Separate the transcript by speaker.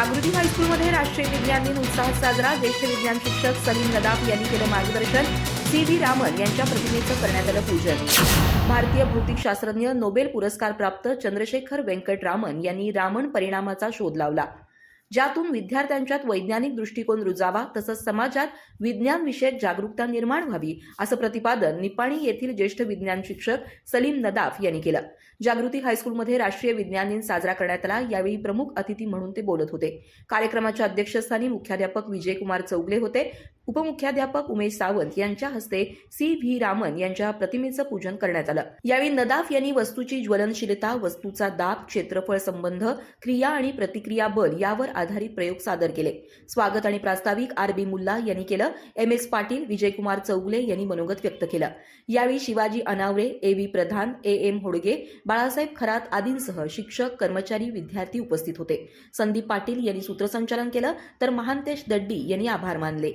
Speaker 1: जागृती हायस्कूलमध्ये राष्ट्रीय विज्ञान दिन उत्साहात साजरा. ज्येष्ठ विज्ञान शिक्षक सलीम नदाफ यांनी केलं मार्गदर्शन. सी व्ही रामन यांच्या प्रतिमेचं करण्यात आलं पूजन. भारतीय भौतिकशास्त्रज्ञ नोबेल पुरस्कार प्राप्त चंद्रशेखर व्यंकट रामन यांनी रामन परिणामाचा शोध लावला. ज्यातून विद्यार्थ्यांच्यात वैज्ञानिक दृष्टिकोन रुजावा तसंच समाजात विज्ञानविषयक जागरूकता निर्माण व्हावी असं प्रतिपादन निपाणी येथील ज्येष्ठ विज्ञान शिक्षक सलीम नदाफ यांनी केलं. जागृती हायस्कूलमध्ये राष्ट्रीय विज्ञान दिन साजरा करण्यात आला. यावेळी प्रमुख अतिथी म्हणून ते बोलत होते. कार्यक्रमाच्या अध्यक्षस्थानी मुख्याध्यापक विजयकुमार चौगले होते. उपमुख्याध्यापक उमेश सावंत यांच्या हस्ते सी व्ही रामन यांच्या प्रतिमेचं पूजन करण्यात आलं. यावेळी नदाफ यांनी वस्तूची ज्वलनशीलता वस्तूचा दाब क्षेत्रफळ संबंध क्रिया आणि प्रतिक्रिया बल यावर आधारित प्रयोग सादर केले. स्वागत आणि प्रास्ताविक आर बी मुल्ला यांनी केलं. एम एस पाटील विजयकुमार चौगले यांनी मनोगत व्यक्त केलं. यावेळी Shivaji Anaware A V Pradhan A M Hodge Balasaheb Kharat आदींसह शिक्षक कर्मचारी विद्यार्थी उपस्थित होते. संदीप पाटील यांनी सूत्रसंचालन केलं. तर महांतेश दड्डी यांनी आभार मानले.